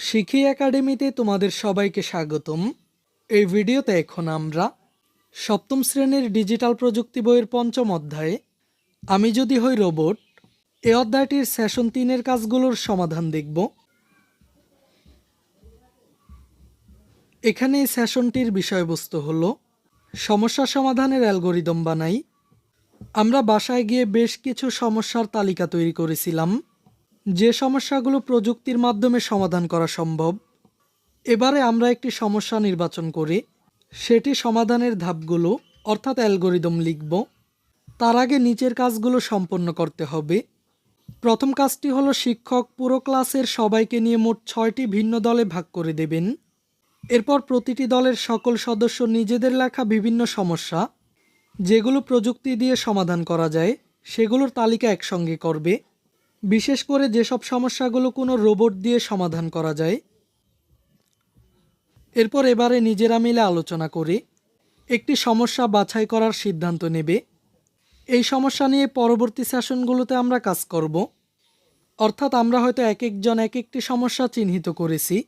শিখি একাডেমিতে তোমাদের সবাইকে স্বাগতম। এই ভিডিওতে এখন আমরা সপ্তম শ্রেণির ডিজিটাল প্রযুক্তি বইয়ের পঞ্চম অধ্যায়ে আমি যদি হই রোবট, এ অধ্যায়টির সেশন তিনের কাজগুলোর সমাধান দেখব। এখানে এই সেশনটির বিষয়বস্তু হলো, সমস্যা সমাধানের অ্যালগোরিদম বানাই। আমরা বাসায় গিয়ে বেশ কিছু সমস্যার তালিকা তৈরি করেছিলাম। যে সমস্যাগুলো প্রযুক্তির মাধ্যমে সমাধান করা সম্ভব, এবারে আমরা একটি সমস্যা নির্বাচন করে। সেটি সমাধানের ধাপগুলো, অর্থাৎ অ্যালগোরিদম লিখব। তার আগে নিচের কাজগুলো সম্পন্ন করতে হবে। প্রথম কাজটি হলো শিক্ষক পুরো ক্লাসের সবাইকে নিয়ে মোট ছয়টি ভিন্ন দলে ভাগ করে দেবেন। এরপর প্রতিটি দলের সকল সদস্য নিজেদের লেখা বিভিন্ন সমস্যা, যেগুলো প্রযুক্তি দিয়ে সমাধান করা যায়, সেগুলোর তালিকা একসঙ্গে করবে। বিশেষ করে যেসব সমস্যাগুলো কোনো রোবট দিয়ে সমাধান করা যায়। এরপর এবারে নিজেরা মিলে আলোচনা করে। একটি সমস্যা বাছাই করার সিদ্ধান্ত নেবে। এই সমস্যা নিয়ে পরবর্তী সেশনগুলোতে আমরা কাজ করব। অর্থাৎ আমরা হয়তো এক একজন এক একটি সমস্যা চিহ্নিত করেছি।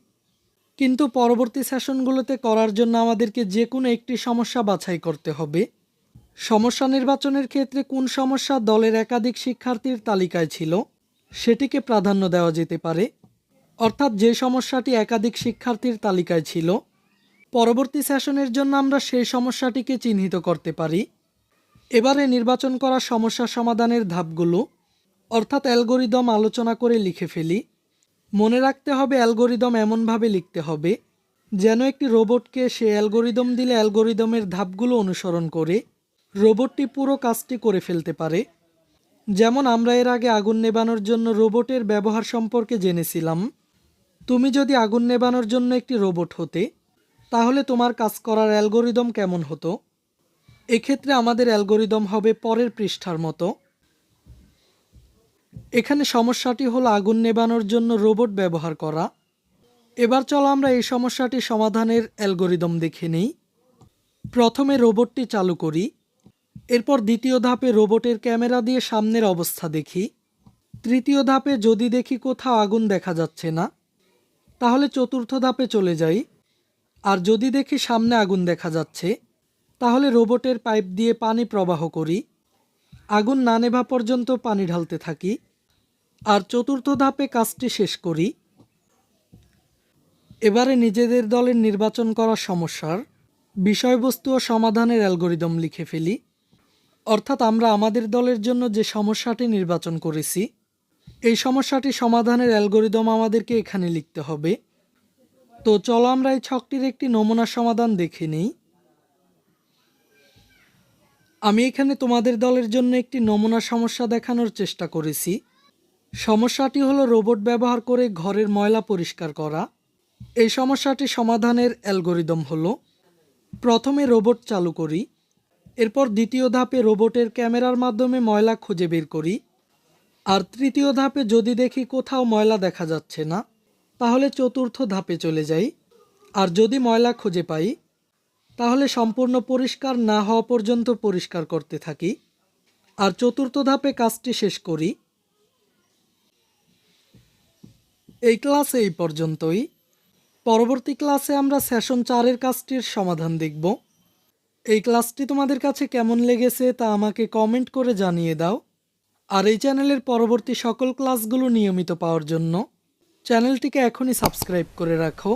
কিন্তু পরবর্তী সেশনগুলোতে করার জন্য আমাদেরকে যে কোনো একটি সমস্যা বাছাই করতে হবে। সমস্যা নির্বাচনের ক্ষেত্রে কোন সমস্যা দলের একাধিক শিক্ষার্থীর তালিকায় ছিল? সেটিকে প্রাধান্য দেওয়া যেতে পারে। অর্থাৎ যে সমস্যাটি একাধিক শিক্ষার্থীর তালিকায় ছিল, পরবর্তী সেশনের জন্য আমরা সেই সমস্যাটিকে চিহ্নিত করতে পারি। এবারে নির্বাচন করা সমস্যা সমাধানের ধাপগুলো, অর্থাৎ অ্যালগোরিদম আলোচনা করে লিখে ফেলি। মনে রাখতে হবে অ্যালগোরিদম এমনভাবে লিখতে হবে, যেন একটি রোবটকে সে অ্যালগোরিদম দিলে অ্যালগোরিদমের ধাপগুলো অনুসরণ করে রোবটটি পুরো কাজটি করে ফেলতে পারে। যেমন আমরা এর আগে আগুন নেবানোর জন্য রোবটের ব্যবহার সম্পর্কে জেনেছিলাম। তুমি যদি আগুন নেবানোর জন্য একটি রোবট হতে, তাহলে তোমার কাজ করার অ্যালগোরিদম কেমন হতো? এক্ষেত্রে আমাদের অ্যালগোরিদম হবে পরের পৃষ্ঠার মতো। এখানে সমস্যাটি হলো আগুন নেবানোর জন্য রোবট ব্যবহার করা। এবার চলো আমরা এই সমস্যাটি সমাধানের অ্যালগোরিদম দেখে নিই। প্রথমে রোবটটি চালু করি। এরপর দ্বিতীয় ধাপে রোবটের ক্যামেরা দিয়ে সামনের অবস্থা দেখি। তৃতীয় ধাপে যদি দেখি কোথাও আগুন দেখা যাচ্ছে না, তাহলে চতুর্থ ধাপে চলে যাই। আর যদি দেখি সামনে আগুন দেখা যাচ্ছে, তাহলে রোবটের পাইপ দিয়ে পানি প্রবাহ করি। আগুন না নেভা পর্যন্ত পানি ঢালতে থাকি। আর চতুর্থ ধাপে কাজটি শেষ করি। এবারে নিজেদের দলের নির্বাচন করা সমস্যার বিষয়বস্তু ও সমাধানের অ্যালগোরিদম লিখে ফেলি। অর্থাৎ আমরা আমাদের দলের জন্য যে সমস্যাটি নির্বাচন করেছি, এই সমস্যাটি সমাধানের অ্যালগোরিদম আমাদেরকে এখানে লিখতে হবে। তো চলো আমরা এই ছকটির একটি নমুনা সমাধান দেখে নিই। আমি এখানে তোমাদের দলের জন্য একটি নমুনা সমস্যা দেখানোর চেষ্টা করেছি। সমস্যাটি হলো রোবট ব্যবহার করে ঘরের ময়লা পরিষ্কার করা। এই সমস্যাটি সমাধানের অ্যালগোরিদম হলো, প্রথমে রোবট চালু করি। এরপর দ্বিতীয় ধাপে রোবটের ক্যামেরার মাধ্যমে ময়লা খুঁজে বের করি। আর তৃতীয় ধাপে যদি দেখি কোথাও ময়লা দেখা যাচ্ছে না, তাহলে চতুর্থ ধাপে চলে যাই। আর যদি ময়লা খুঁজে পাই, তাহলে সম্পূর্ণ পরিষ্কার না হওয়া পর্যন্ত পরিষ্কার করতে থাকি। আর চতুর্থ ধাপে কাজটি শেষ করি। এই ক্লাসে এই পর্যন্তই। পরবর্তী ক্লাসে আমরা সেশন চারের কাজটির সমাধান দেখব। এই ক্লাসটি তোমাদের কাছে কেমন লেগেছে তা আমাকে কমেন্ট করে জানিয়ে দাও। আর এই চ্যানেলের পরবর্তী সকল ক্লাসগুলো নিয়মিত পাওয়ার জন্য চ্যানেলটিকে এখনই সাবস্ক্রাইব করে রাখো।